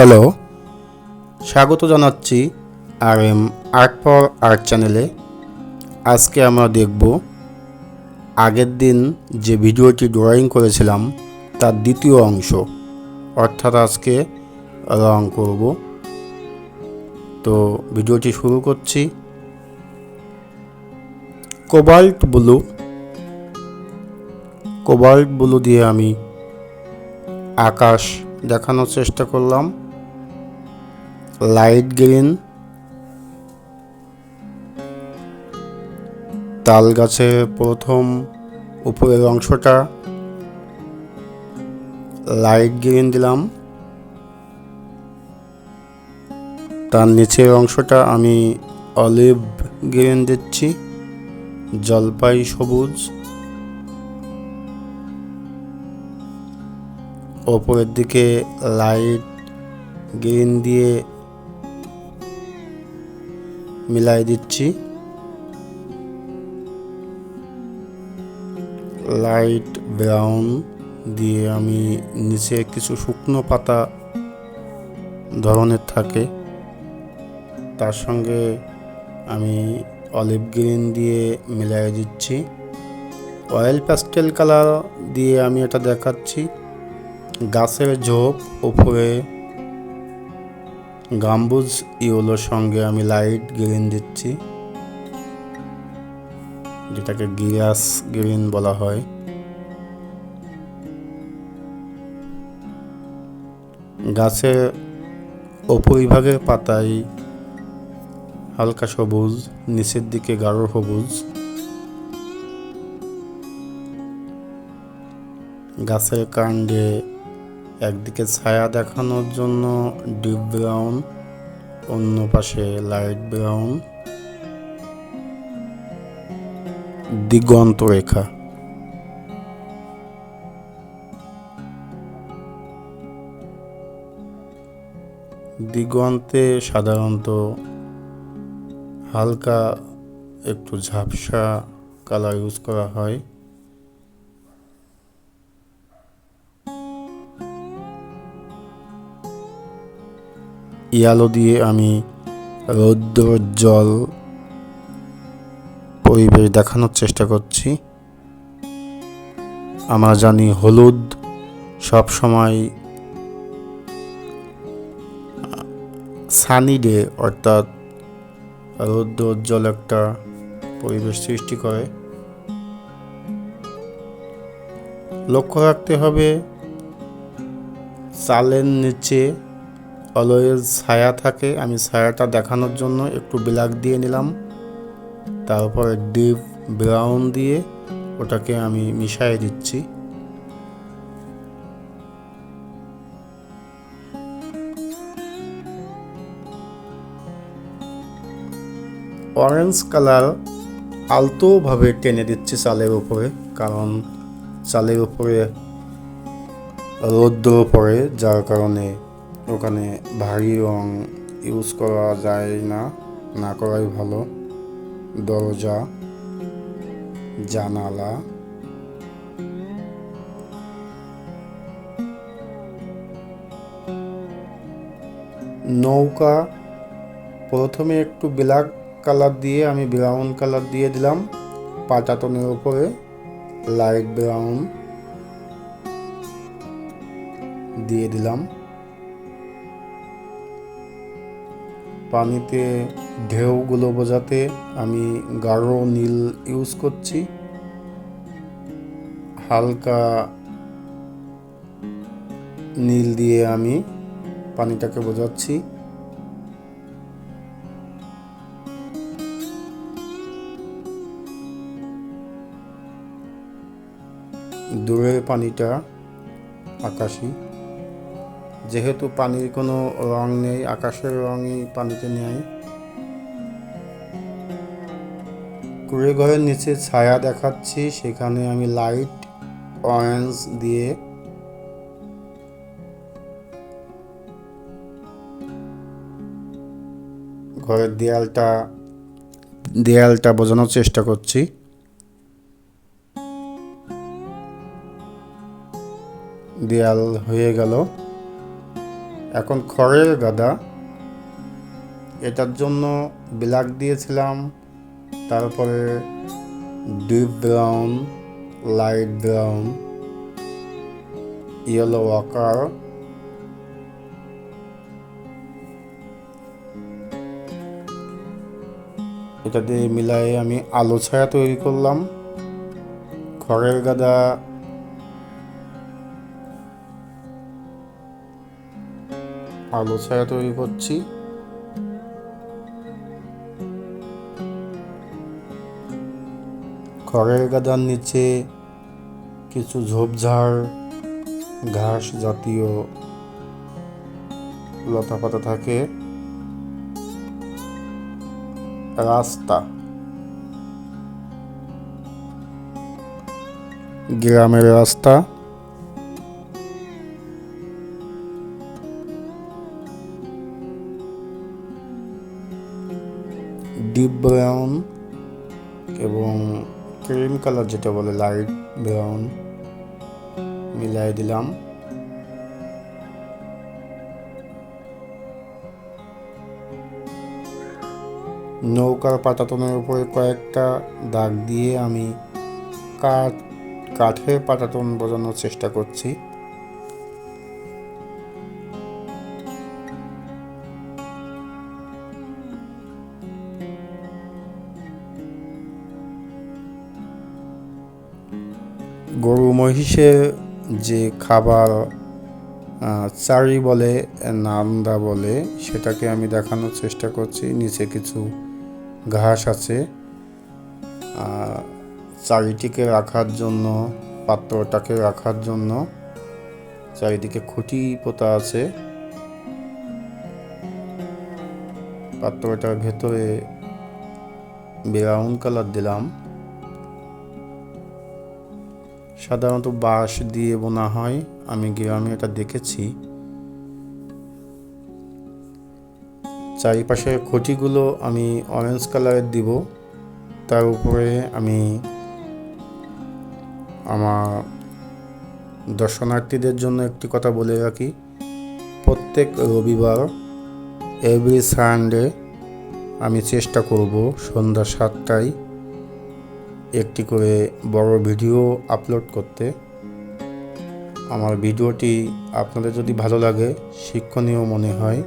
Hello. স্বাগত জানাচ্ছি R M art for art চ্যানেলে। আজকে আমরা দেখব আগের দিন যে ভিডিওটি ড্রয়িং করেছিলাম, তার দ্বিতীয় অংশ। অর্থাৎ আজকে রং করব। তো ভিডিওটি শুরু করছি। Cobalt blue. কোবাল্ট ব্লু দিয়ে আমি আকাশ দেখানোর চেষ্টা করলাম। লাইট গ্রিন, তাল গাছের প্রথম উপরের অংশটা, লাইট গ্রিন দিলাম। তার নিচের অংশটা আমি অলিভ গ্রিন দিচ্ছি, জলপাই সবুজ। ওপরের দিকে লাইট গ্রিন দিয়ে মিলাই দিচ্ছি। লাইট ব্রাউন দিয়ে আমি নিচে কিছু শুকনো পাতা ধরনের থাকে। তার সঙ্গে আমি অলিভ গ্রিন দিয়ে মিলাই দিচ্ছি। অয়েল প্যাস্টেল কালার দিয়ে আমি এটা দেখাচ্ছি। গাছের ঝোপ উপরে গাম্বুজ ইউলোর সঙ্গে আমি লাইট গ্রিন দিচ্ছি। যেটাকে গিরাস গ্রিন বলা হয়। গাছের উপরিভাগের পাতায় হালকা সবুজ, নিচের দিকে গাঢ় সবুজ। গাছের কাণ্ডে একদিকে ছায়া দেখানোর জন্য ডিপ ব্রাউন, অন্য পাশে লাইট ব্রাউন। দিগন্ত রেখা। দিগন্তে সাধারণত হালকা একটু ঝাপসা কালার ইউজ করা হয়। ইয়ালো দিয়ে আমি রৌদ্র জল পরিবেশ দেখানোর চেষ্টা করছি। আমরা জানি হলুদ সব সময় সানি ডে অর্থাৎ রৌদ্র উজ্জ্বল একটা পরিবেশ সৃষ্টি করে। লক্ষ্য রাখতে হবে, চালের নিচে অলওয়েজ ছায়া থাকে, আমি ছায়াটা দেখানোর জন্য একটু ব্ল্যাক দিয়ে নিলাম। তারপরে ডিপ ব্রাউন দিয়ে ওটাকে আমি মিশিয়ে দিচ্ছি। অরেঞ্জ কালার আলতোভাবে টেনে দিচ্ছি চালের উপরে, কারণ চালের উপরে রৌদ্র পড়ে, যার কারণে ওখানে ভারী রং ইউজ করা যায় না না করাই ভালো। দরজা, জানালা। নৌকা প্রথমে একটু ব্ল্যাক কালার দিয়ে, আমি ব্রাউন কালার দিয়ে দিলাম, পাটাতনের উপরে, লাইট ব্রাউন দিয়ে দিলাম। পানিতে ঢেউগুলো বোঝাতে আমি গাঢ় নীল ইউজ করছি। হালকা নীল দিয়ে আমি পানিটাকে বোঝাচ্ছি। দূরের পানিটা আকাশি। যেহেতু পানির কোনো রং নেই, আকাশের রঙই পানিতে নেই। কুড়ে ঘরের নিচে ছায়া দেখাচ্ছি, সেখানে আমি লাইট, অরেঞ্জ দিয়ে ঘরের দেয়ালটা দেয়ালটা বোঝানোর চেষ্টা করছি। দেয়াল হয়ে গেল। এখন খড়ের গাদা এটার জন্য ব্ল্যাক দিয়েছিলাম। তারপরে deep brown light brown yellow ochre এটা দিয়ে মিলাই আমি আলো ছায়া তৈরি করলাম। খড়ের গাদা আলো ছায়া তৈরি করছি। খড়ের গাদার নিচে কিছু ঝোপঝাড়, ঘাস জাতীয় লতাপাতা থাকে। রাস্তা। গ্রামের রাস্তা। ডিপ ব্রাউন এবং ক্রিম কালার যেটা বলে, লাইট ব্রাউন মিলাই দিলাম। নৌকার পাটাতনের উপরে কয়েকটা দাগ দিয়ে আমি কাঠ, কাঠের পাটাতন বোঝানোর চেষ্টা করছি। গরু মহিষের যে খাবার চারি বলে, নান্দা বলে, সেটাকে আমি দেখানোর চেষ্টা করছি। নিচে কিছু ঘাস আছে। চারিটিকে রাখার জন্য, পাত্রটাকে রাখার জন্য চারিদিকে খুঁটি পোতা আছে। পাত্রটার ভেতরে ব্রাউন কালার দিলাম। সাধারণত বাঁশ দিয়ে বোনা হয়। আমি গ্রামে এটা দেখেছি। চারিপাশের খুঁটিগুলো আমি অরেঞ্জ কালারের দিব। তার উপরে আমি আমার দর্শনার্থীদের জন্য একটি কথা বলে রাখি। প্রত্যেক রবিবার এভরি সানডে আমি চেষ্টা করব সন্ধ্যা সাতটায় একটি করে বড় ভিডিও আপলোড করতে। আমার ভিডিওটি আপনাদের যদি ভালো লাগে, শিক্ষণীয় মনে হয়,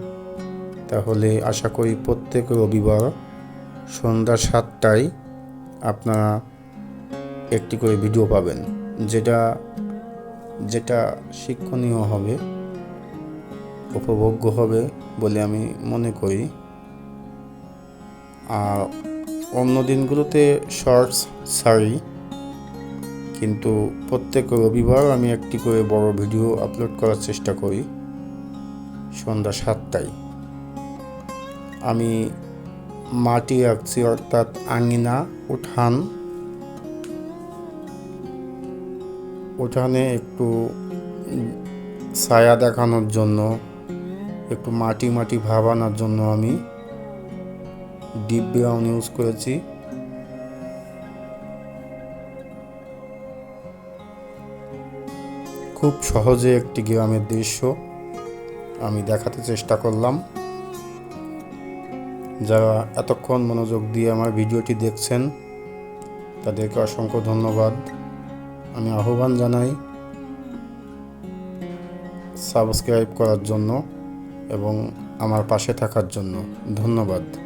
তাহলে আশা করি প্রত্যেক রবিবার সন্ধ্যা সাতটায় আপনারা একটি করে ভিডিও পাবেন, যেটা যেটা শিক্ষণীয় হবে, উপভোগ্য হবে বলে আমি মনে করি। আর অন্য দিনগুলোতে শর্টস ছাড়ি কিন্তু প্রত্যেক রবিবার আমি একটি করে বড় ভিডিও আপলোড করার চেষ্টা করি সন্ধ্যা সাতটায়। আমি মাটি রাখছি অর্থাৎ আঙিনা, উঠান। উঠানে একটু ছায়া দেখানোর জন্য, একটু মাটি মাটি ভাব আনার জন্য আমি ডিপ ব্রাউন ইউজ করেছি। খুব সহজে একটি গ্রামের দৃশ্য আমি দেখাতে চেষ্টা করলাম। যারা এতক্ষণ মনোযোগ দিয়ে আমার ভিডিওটি দেখছেন, তাদেরকে অসংখ্য ধন্যবাদ। আমি আহ্বান জানাই সাবস্ক্রাইব করার জন্য এবং আমার পাশে থাকার জন্য। ধন্যবাদ।